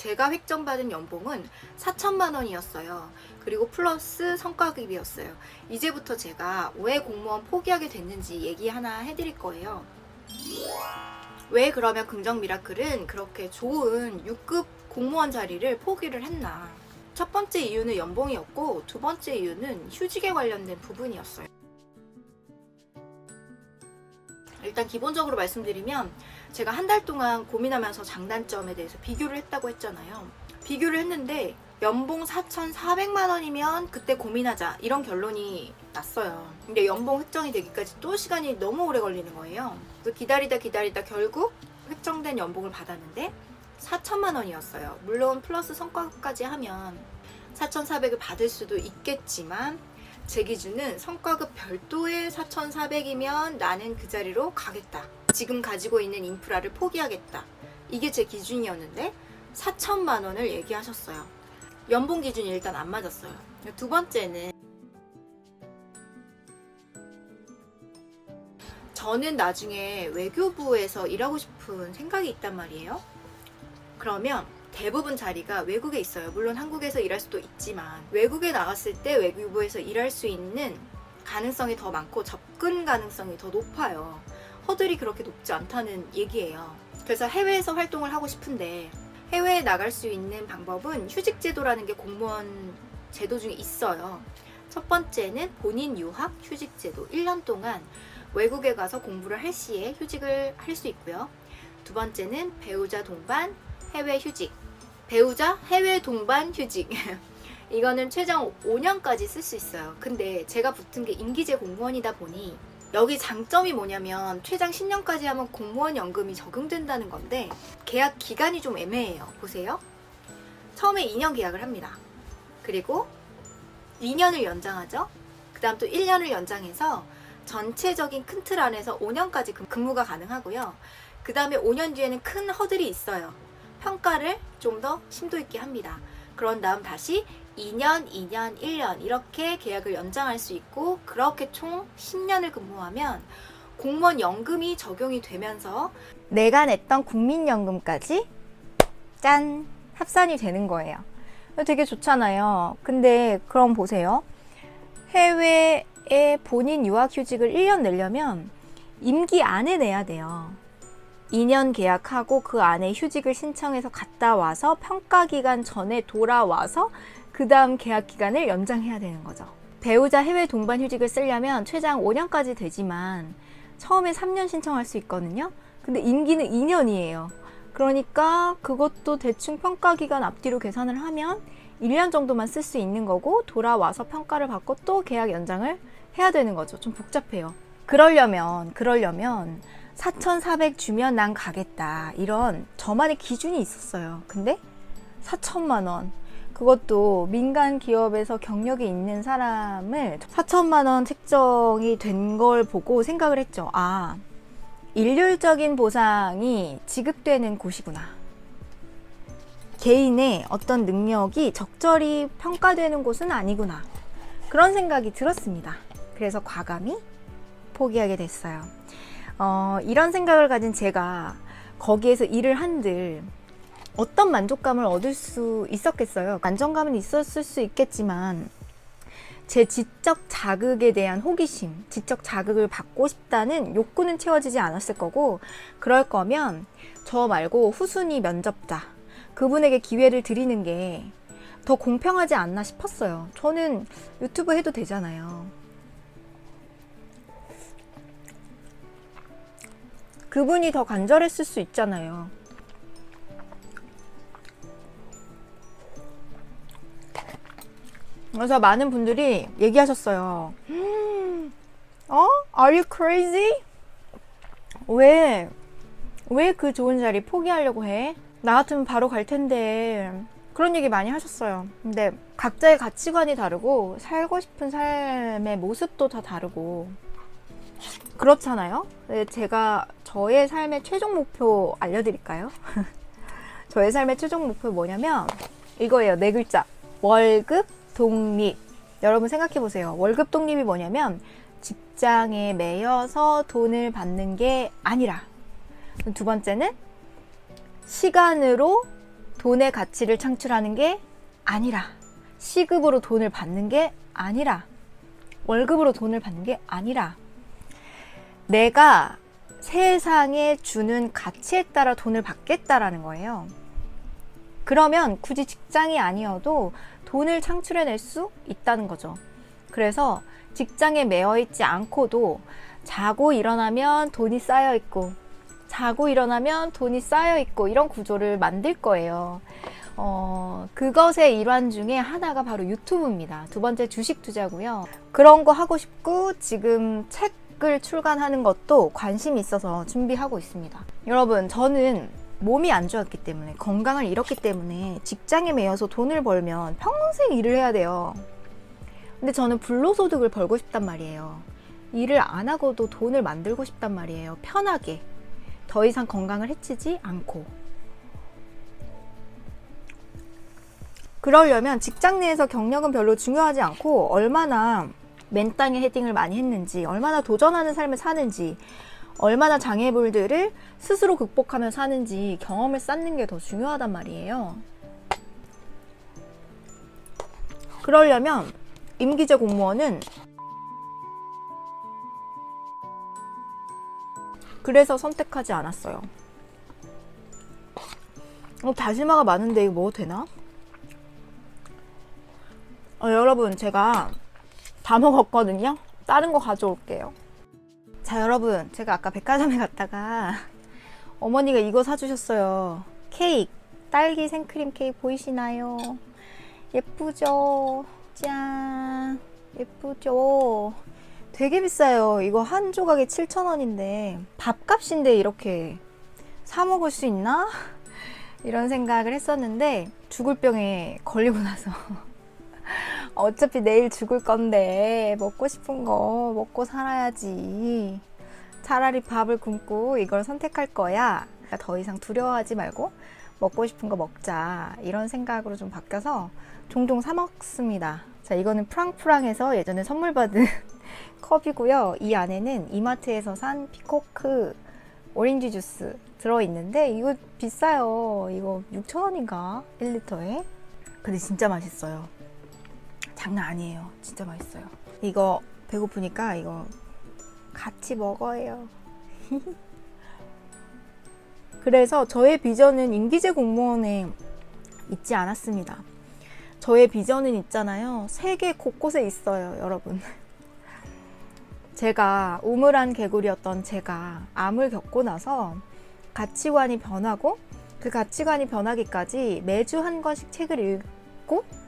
제가 획정받은 연봉은 4천만 원이었어요. 그리고 플러스 성과급이었어요. 이제부터 제가 왜 공무원 포기하게 됐는지 얘기 하나 해드릴 거예요. 왜 그러면 긍정 미라클은 그렇게 좋은 6급 공무원 자리를 포기를 했나? 첫 번째 이유는 연봉이었고 두 번째 이유는 휴직에 관련된 부분이었어요. 일단 기본적으로 말씀드리면 제가 한 달 동안 고민하면서 장단점에 대해서 비교를 했다고 했잖아요. 비교를 했는데 연봉 4,400만 원이면 그때 고민하자 이런 결론이 났어요. 근데 연봉 획정이 되기까지 또 시간이 너무 오래 걸리는 거예요. 그래서 기다리다 기다리다 결국 획정된 연봉을 받았는데 4천만 원이었어요. 물론 플러스 성과급까지 하면 4,400을 받을 수도 있겠지만 제 기준은 성과급 별도의 4,400이면 나는 그 자리로 가겠다. 지금 가지고 있는 인프라를 포기하겠다. 이게 제 기준이었는데 4천만 원을 얘기하셨어요. 연봉 기준이 일단 안 맞았어요. 두 번째는 저는 나중에 외교부에서 일하고 싶은 생각이 있단 말이에요. 그러면 대부분 자리가 외국에 있어요. 물론 한국에서 일할 수도 있지만 외국에 나갔을 때 외교부에서 일할 수 있는 가능성이 더 많고 접근 가능성이 더 높아요. 허들이 그렇게 높지 않다는 얘기예요. 그래서 해외에서 활동을 하고 싶은데 해외에 나갈 수 있는 방법은 휴직제도라는 게 공무원 제도 중에 있어요. 첫 번째는 본인 유학 휴직제도. 1년 동안 외국에 가서 공부를 할 시에 휴직을 할 수 있고요. 두 번째는 배우자 동반 해외 휴직. 배우자 해외 동반 휴직. 이거는 최장 5년까지 쓸 수 있어요. 근데 제가 붙은 게 임기제 공무원이다 보니 여기 장점이 뭐냐면 최장 10년까지 하면 공무원 연금이 적용된다는 건데 계약 기간이 좀 애매해요. 보세요. 처음에 2년 계약을 합니다. 그리고 2년을 연장하죠. 그 다음 또 1년을 연장해서 전체적인 큰 틀 안에서 5년까지 근무가 가능하고요. 그 다음에 5년 뒤에는 큰 허들이 있어요. 평가를 좀 더 심도 있게 합니다. 그런 다음 다시 2년, 2년, 1년 이렇게 계약을 연장할 수 있고 그렇게 총 10년을 근무하면 공무원 연금이 적용이 되면서 내가 냈던 국민연금까지 짠 합산이 되는 거예요. 되게 좋잖아요. 근데 그럼 보세요. 해외에 본인 유학휴직을 1년 내려면 임기 안에 내야 돼요. 2년 계약하고 그 안에 휴직을 신청해서 갔다 와서 평가 기간 전에 돌아와서 그 다음 계약 기간을 연장해야 되는 거죠. 배우자 해외 동반 휴직을 쓰려면 최장 5년까지 되지만 처음에 3년 신청할 수 있거든요. 근데 임기는 2년이에요. 그러니까 그것도 대충 평가 기간 앞뒤로 계산을 하면 1년 정도만 쓸 수 있는 거고 돌아와서 평가를 받고 또 계약 연장을 해야 되는 거죠. 좀 복잡해요. 그러려면 그러려면 4,400 주면 난 가겠다. 이런 저만의 기준이 있었어요. 근데 4천만 원. 그것도 민간 기업에서 경력이 있는 사람을 4천만 원 책정이 된 걸 보고 생각을 했죠. 아, 일률적인 보상이 지급되는 곳이구나. 개인의 어떤 능력이 적절히 평가되는 곳은 아니구나. 그런 생각이 들었습니다. 그래서 과감히 포기하게 됐어요. 어, 이런 생각을 가진 제가 거기에서 일을 한들 어떤 만족감을 얻을 수 있었겠어요. 안정감은 있었을 수 있겠지만 제 지적 자극에 대한 호기심, 지적 자극을 받고 싶다는 욕구는 채워지지 않았을 거고 그럴 거면 저 말고 후순위 면접자 그분에게 기회를 드리는 게 더 공평하지 않나 싶었어요. 저는 유튜브 해도 되잖아요. 그분이 더 간절했을 수 있잖아요. 그래서 많은 분들이 얘기하셨어요. 음, 어? Are you crazy? 왜, 왜 그 좋은 자리 포기하려고 해? 나 같으면 바로 갈 텐데. 그런 얘기 많이 하셨어요. 근데 각자의 가치관이 다르고, 살고 싶은 삶의 모습도 다 다르고, 그렇잖아요? 네, 제가 저의 삶의 최종 목표 알려드릴까요? 저의 삶의 최종 목표 뭐냐면, 이거예요. 네 글자. 월급 독립. 여러분 생각해 보세요. 월급 독립이 뭐냐면 직장에 매여서 돈을 받는 게 아니라 두 번째는 시간으로 돈의 가치를 창출하는 게 아니라 시급으로 돈을 받는 게 아니라 월급으로 돈을 받는 게 아니라 내가 세상에 주는 가치에 따라 돈을 받겠다라는 거예요. 그러면 굳이 직장이 아니어도 돈을 창출해낼 수 있다는 거죠. 그래서 직장에 매여 있지 않고도 자고 일어나면 돈이 쌓여 있고 자고 일어나면 돈이 쌓여 있고 이런 구조를 만들 거예요. 어, 그것의 일환 중에 하나가 바로 유튜브입니다. 두 번째 주식 투자고요. 그런 거 하고 싶고 지금 책을 출간하는 것도 관심이 있어서 준비하고 있습니다. 여러분, 저는 몸이 안 좋았기 때문에 건강을 잃었기 때문에 직장에 매여서 돈을 벌면 평생 일을 해야 돼요. 근데 저는 불로소득을 벌고 싶단 말이에요. 일을 안 하고도 돈을 만들고 싶단 말이에요. 편하게. 더 이상 건강을 해치지 않고. 그러려면 직장 내에서 경력은 별로 중요하지 않고 얼마나 맨땅에 헤딩을 많이 했는지, 얼마나 도전하는 삶을 사는지, 얼마나 장애물들을 스스로 극복하며 사는지 경험을 쌓는 게 더 중요하단 말이에요. 그러려면 임기제 공무원은 그래서 선택하지 않았어요. 어, 다시마가 많은데 이거 먹어도 되나? 어, 여러분 제가 다 먹었거든요. 다른 거 가져올게요. 자 여러분 제가 아까 백화점에 갔다가 어머니가 이거 사주셨어요. 케이크 딸기 생크림 케이크 보이시나요? 예쁘죠? 짠 예쁘죠? 되게 비싸요. 이거 한 조각에 7,000원인데 밥값인데 이렇게 사 먹을 수 있나? 이런 생각을 했었는데 죽을 병에 걸리고 나서 어차피 내일 죽을 건데 먹고 싶은 거 먹고 살아야지. 차라리 밥을 굶고 이걸 선택할 거야. 더 이상 두려워하지 말고 먹고 싶은 거 먹자. 이런 생각으로 좀 바뀌어서 종종 사 먹습니다. 자, 이거는 프랑프랑에서 예전에 선물 받은 컵이고요. 이 안에는 이마트에서 산 피코크 오렌지 주스 들어있는데 이거 비싸요. 이거 6,000원인가? 1리터에. 근데 진짜 맛있어요. 장난 아니에요. 진짜 맛있어요. 이거 배고프니까 이거 같이 먹어요. 그래서 저의 비전은 임기제 공무원에 있지 않았습니다. 저의 비전은 있잖아요. 세계 곳곳에 있어요, 여러분. 제가 우물한 개구리였던 제가 암을 겪고 나서 가치관이 변하고 그 가치관이 변하기까지 매주 한 권씩 책을 읽고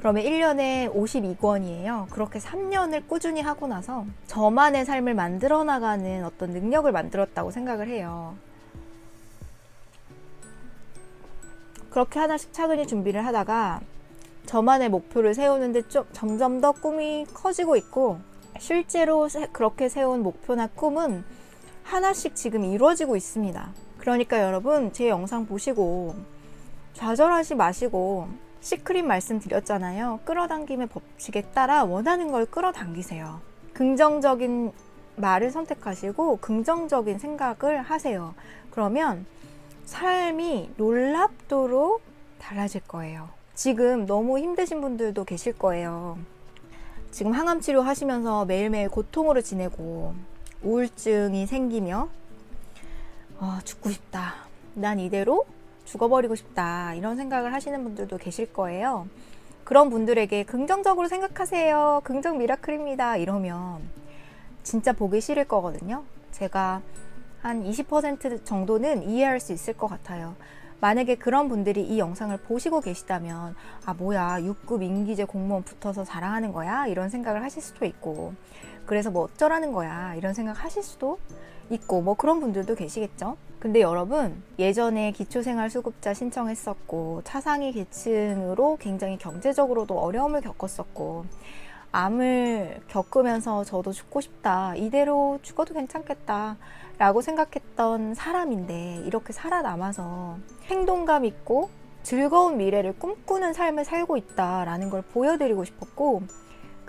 그러면 1년에 52권이에요. 그렇게 3년을 꾸준히 하고 나서 저만의 삶을 만들어 나가는 어떤 능력을 만들었다고 생각을 해요. 그렇게 하나씩 차근히 준비를 하다가 저만의 목표를 세우는데 좀 점점 더 꿈이 커지고 있고 실제로 세- 그렇게 세운 목표나 꿈은 하나씩 지금 이루어지고 있습니다. 그러니까 여러분 제 영상 보시고 좌절하지 마시고 시크릿 말씀드렸잖아요. 끌어당김의 법칙에 따라 원하는 걸 끌어당기세요. 긍정적인 말을 선택하시고 긍정적인 생각을 하세요. 그러면 삶이 놀랍도록 달라질 거예요. 지금 너무 힘드신 분들도 계실 거예요. 지금 항암 치료 하시면서 매일매일 고통으로 지내고 우울증이 생기며 어, 죽고 싶다. 난 이대로 죽어버리고 싶다. 이런 생각을 하시는 분들도 계실 거예요. 그런 분들에게 긍정적으로 생각하세요. 긍정 미라클입니다. 이러면 진짜 보기 싫을 거거든요. 제가 한 20% 정도는 이해할 수 있을 것 같아요. 만약에 그런 분들이 이 영상을 보시고 계시다면, 아, 뭐야, 6급 임기제 공무원 붙어서 자랑하는 거야? 이런 생각을 하실 수도 있고, 그래서 뭐 어쩌라는 거야? 이런 생각 하실 수도 있고, 뭐 그런 분들도 계시겠죠? 근데 여러분, 예전에 기초생활수급자 신청했었고, 차상위 계층으로 굉장히 경제적으로도 어려움을 겪었었고, 암을 겪으면서 저도 죽고 싶다. 이대로 죽어도 괜찮겠다. 라고 생각했던 사람인데, 이렇게 살아남아서 행동감 있고 즐거운 미래를 꿈꾸는 삶을 살고 있다라는 걸 보여드리고 싶었고,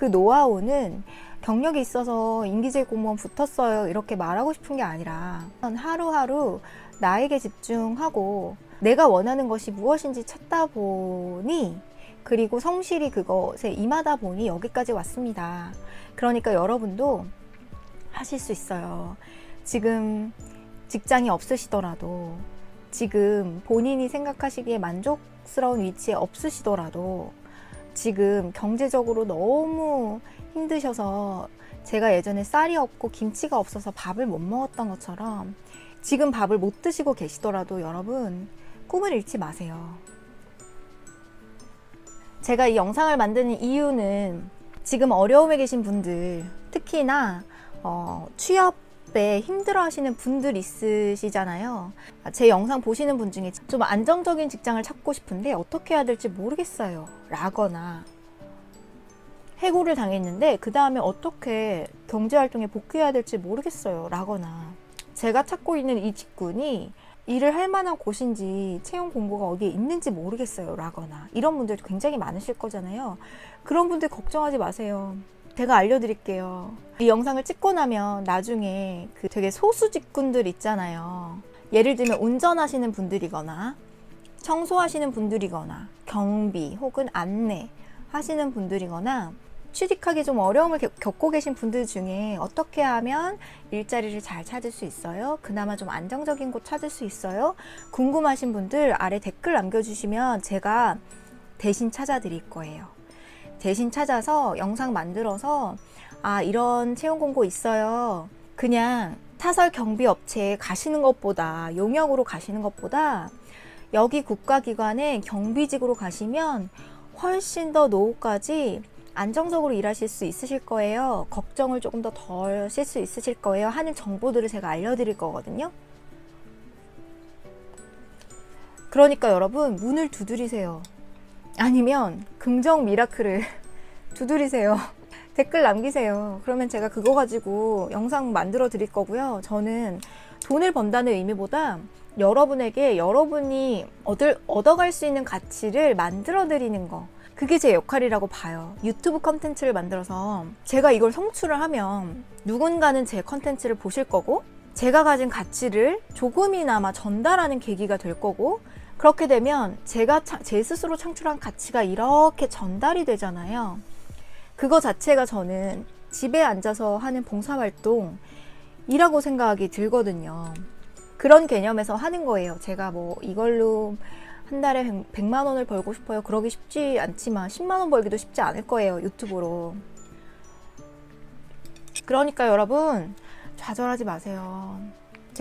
그 노하우는 경력이 있어서 임기제 공무원 붙었어요. 이렇게 말하고 싶은 게 아니라, 하루하루 나에게 집중하고, 내가 원하는 것이 무엇인지 찾다 보니 그리고 성실히 그것에 임하다 보니 여기까지 왔습니다. 그러니까 여러분도 하실 수 있어요. 지금 직장이 없으시더라도 지금 본인이 생각하시기에 만족스러운 위치에 없으시더라도 지금 경제적으로 너무 힘드셔서 제가 예전에 쌀이 없고 김치가 없어서 밥을 못 먹었던 것처럼 지금 밥을 못 드시고 계시더라도 여러분 꿈을 잃지 마세요. 제가 이 영상을 만드는 이유는 지금 어려움에 계신 분들, 특히나 어, 취업 에 힘들어 하시는 분들 있으시잖아요. 제 영상 보시는 분 중에 좀 안정적인 직장을 찾고 싶은데 어떻게 해야 될지 모르겠어요. 라거나 해고를 당했는데 그 다음에 어떻게 경제활동에 복귀해야 될지 모르겠어요. 라거나 제가 찾고 있는 이 직군이 일을 할 만한 곳인지 채용 공고가 어디에 있는지 모르겠어요. 라거나 이런 분들 굉장히 많으실 거잖아요. 그런 분들 걱정하지 마세요. 제가 알려드릴게요. 이 영상을 찍고 나면 나중에 그 되게 소수 직군들 있잖아요. 예를 들면 운전하시는 분들이거나 청소하시는 분들이거나 경비 혹은 안내 하시는 분들이거나 취직하기 좀 어려움을 겪- 겪고 계신 분들 중에 어떻게 하면 일자리를 잘 찾을 수 있어요? 그나마 좀 안정적인 곳 찾을 수 있어요? 궁금하신 분들 아래 댓글 남겨주시면 제가 대신 찾아드릴 거예요. 대신 찾아서 영상 만들어서 아, 이런 채용 공고 있어요. 그냥 타설 경비 업체에 가시는 것보다 용역으로 가시는 것보다 여기 국가기관에 경비직으로 가시면 훨씬 더 노후까지 안정적으로 일하실 수 있으실 거예요. 걱정을 조금 더덜 하실 수 있으실 거예요. 하는 정보들을 제가 알려드릴 거거든요. 그러니까 여러분 문을 두드리세요. 아니면 긍정 미라클을 두드리세요. 댓글 남기세요. 그러면 제가 그거 가지고 영상 만들어 드릴 거고요. 저는 돈을 번다는 의미보다 여러분에게 여러분이 얻을, 얻어갈 수 있는 가치를 만들어 드리는 거. 그게 제 역할이라고 봐요. 유튜브 컨텐츠를 만들어서 제가 이걸 성취를 하면 누군가는 제 컨텐츠를 보실 거고 제가 가진 가치를 조금이나마 전달하는 계기가 될 거고 그렇게 되면 제가 차- 제 스스로 창출한 가치가 이렇게 전달이 되잖아요. 그거 자체가 저는 집에 앉아서 하는 봉사활동이라고 생각이 들거든요. 그런 개념에서 하는 거예요. 제가 뭐 이걸로 한 달에 100, 만 원을 벌고 싶어요. 그러기 쉽지 않지만 10만 원 벌기도 쉽지 않을 거예요. 유튜브로. 그러니까 여러분 좌절하지 마세요.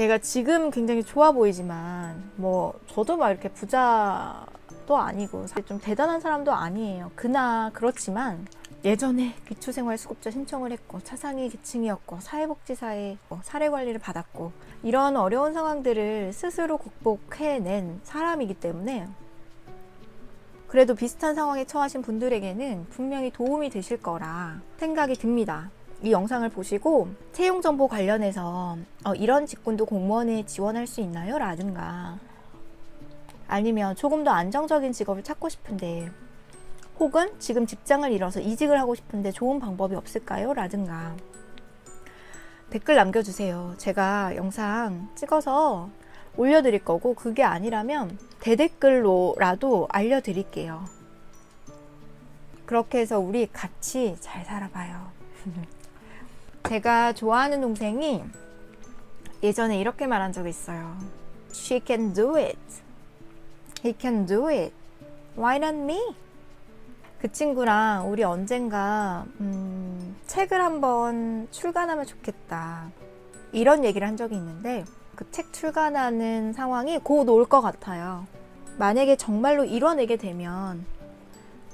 제가 지금 굉장히 좋아 보이지만 뭐 저도 막 이렇게 부자도 아니고 좀 대단한 사람도 아니에요. 그나 그렇지만 예전에 기초생활수급자 신청을 했고 차상위 계층이었고 사회복지사에 뭐 사례 관리를 받았고 이런 어려운 상황들을 스스로 극복해낸 사람이기 때문에 그래도 비슷한 상황에 처하신 분들에게는 분명히 도움이 되실 거라 생각이 듭니다. 이 영상을 보시고 채용 정보 관련해서 어, 이런 직군도 공무원에 지원할 수 있나요? 라든가 아니면 조금 더 안정적인 직업을 찾고 싶은데 혹은 지금 직장을 잃어서 이직을 하고 싶은데 좋은 방법이 없을까요? 라든가 댓글 남겨주세요. 제가 영상 찍어서 올려드릴 거고 그게 아니라면 대댓글로라도 알려드릴게요. 그렇게 해서 우리 같이 잘 살아봐요. 제가 좋아하는 동생이 예전에 이렇게 말한 적이 있어요. She can do it. He can do it. Why not me? 그 친구랑 우리 언젠가 음, 책을 한번 출간하면 좋겠다. 이런 얘기를 한 적이 있는데 그 책 출간하는 상황이 곧 올 것 같아요. 만약에 정말로 이뤄내게 되면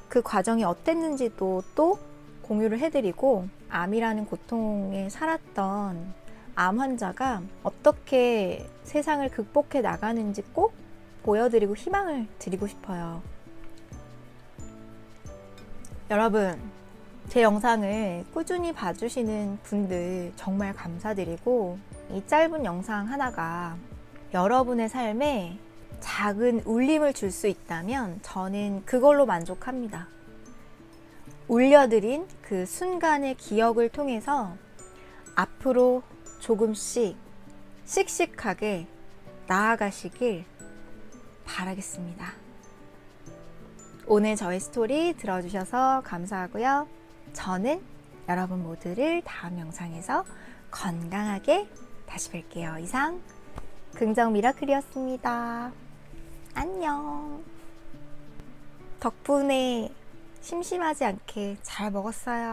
그 과정이 어땠는지도 또 공유를 해드리고 암이라는 고통에 살았던 암 환자가 어떻게 세상을 극복해 나가는지 꼭 보여드리고 희망을 드리고 싶어요. 여러분, 제 영상을 꾸준히 봐주시는 분들 정말 감사드리고, 이 짧은 영상 하나가 여러분의 삶에 작은 울림을 줄 수 있다면 저는 그걸로 만족합니다. 울려드린 그 순간의 기억을 통해서 앞으로 조금씩 씩씩하게 나아가시길 바라겠습니다. 오늘 저의 스토리 들어주셔서 감사하고요. 저는 여러분 모두를 다음 영상에서 건강하게 다시 뵐게요. 이상 긍정 미라클이었습니다. 안녕. 덕분에 심심하지 않게 잘 먹었어요.